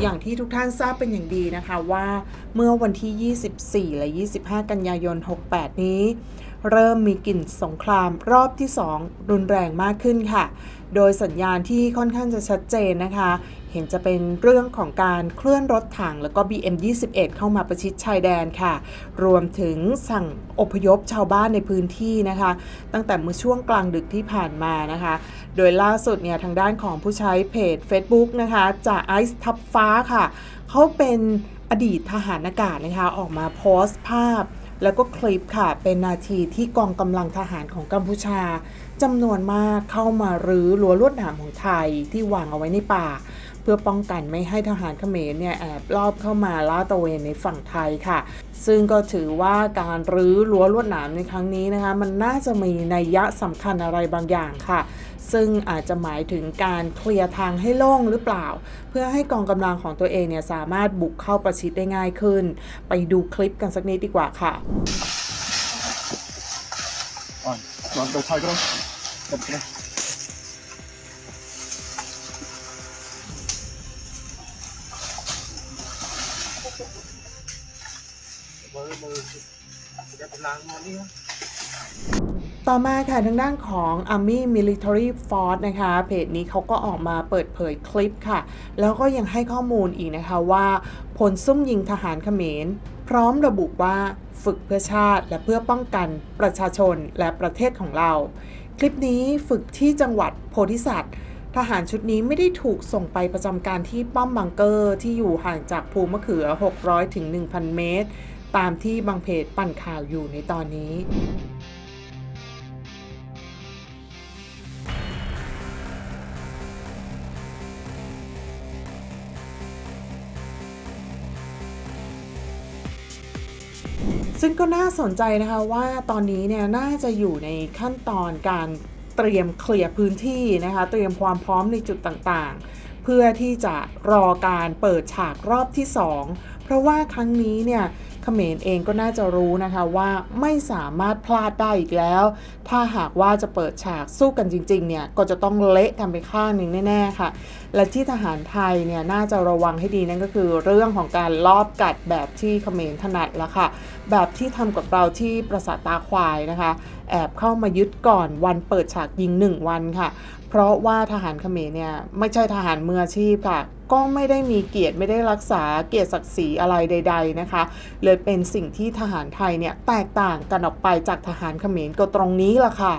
อย่างที่ทุกท่านทราบเป็นอย่างดีนะคะว่าเมื่อวันที่ 24 และ 25 กันยายน 68 นี้ เริ่มมีกลิ่นสงครามรอบที่ 2 รุนแรงมากขึ้นค่ะ โดยสัญญาณที่ค่อนข้างจะชัดเจนนะคะ เห็นจะเป็นเรื่องของการเคลื่อนรถถังแล้วก็ BM21 เข้ามาประชิดชายแดนค่ะ รวมถึงสั่งอพยพชาวบ้านในพื้นที่นะคะ ตั้งแต่เมื่อช่วงกลางดึกที่ผ่านมานะคะ โดยล่าสุดเนี่ยทางด้านของผู้ใช้เพจ Facebook นะคะจากไอซ์ทับฟ้าค่ะ เขาเป็นอดีตทหารอากาศนะคะออกมาโพสต์ภาพ แล้วก็คลิปค่ะ เป็นนาทีที่กองกำลังทหารของกัมพูชาจำนวนมากเข้ามารื้อรั้วลวดหนามของไทยที่วางเอาไว้ในป่า พื่อป้องกันไม่ให้ทหารเขมรเนี่ยแอบลอบเข้ามาลาดตระเวนในฝั่งไทยค่ะ ซึ่งก็ถือว่าการรื้อรั้วลวดหนามในครั้งนี้นะคะมันน่าจะมีนัยยะสำคัญอะไรบางอย่างค่ะ ซึ่งอาจจะหมายถึงการเคลียร์ทางให้โล่งหรือเปล่า เพื่อให้กองกำลังของตัวเองเนี่ยสามารถบุกเข้าประชิดได้ง่ายขึ้น ไปดูคลิปกันสักนิดดีกว่าค่ะอ่อนนอนไปไทยก็ได้ ต่อมาค่ะทางด้านของ Army Military Force นะคะ เพจนี้เขาก็ออกมาเปิดเผยคลิปค่ะ แล้วก็ยังให้ข้อมูลอีกนะคะว่า ผลซุ่มยิงทหารเขมร พร้อมระบุว่าฝึกเพื่อชาติและเพื่อป้องกันประชาชนและประเทศของเรา คลิปนี้ฝึกที่จังหวัดโพธิสัตว์ ทหารชุดนี้ไม่ได้ถูกส่งไปประจำการที่ป้อมบังเกอร์ ที่อยู่ห่างจากภูมะเขือ 600ถึง1,000เมตร ตามที่บางเพจปั่นข่าวอยู่ในตอนนี้ซึ่งก็น่าสนใจนะคะว่าตอนนี้เนี่ยน่าจะอยู่ในขั้นตอนการ เตรียมเคลียร์พื้นที่นะคะเตรียมความพร้อมในจุดต่างๆ เพื่อที่จะรอการเปิดฉากรอบที่ 2 เพราะว่าครั้งนี้เนี่ยเขมรเองก็น่าจะรู้นะคะว่าไม่สามารถพลาดได้อีกแล้ว ถ้าหากว่าจะเปิดฉากสู้กันจริงๆเนี่ยก็จะต้องเละกันไปข้างหนึ่งแน่ๆค่ะ และที่ทหารไทยเนี่ยน่าจะระวังให้ดีนั่นก็คือเรื่องของการลอบกัดแบบที่เขมรถนัดล้วค่ะ แบบที่ทำกับเราที่ปราสาทตาควายนะคะแอบเข้ามายึดก่อนวันเปิดฉากยิง 1 วันค่ะ เพราะว่าทหารเขมรเนี่ยไม่ใช่ทหารมืออาชีพค่ะ ก็ไม่ได้มีเกียรติไม่ได้รักษาเกียรติศักดิ์ศรีอะไรใด ๆนะคะ เลยเป็นสิ่งที่ทหารไทยเนี่ยแตกต่างกันออกไปจากทหารเขมรก็ตรงนี้ล่ะค่ะ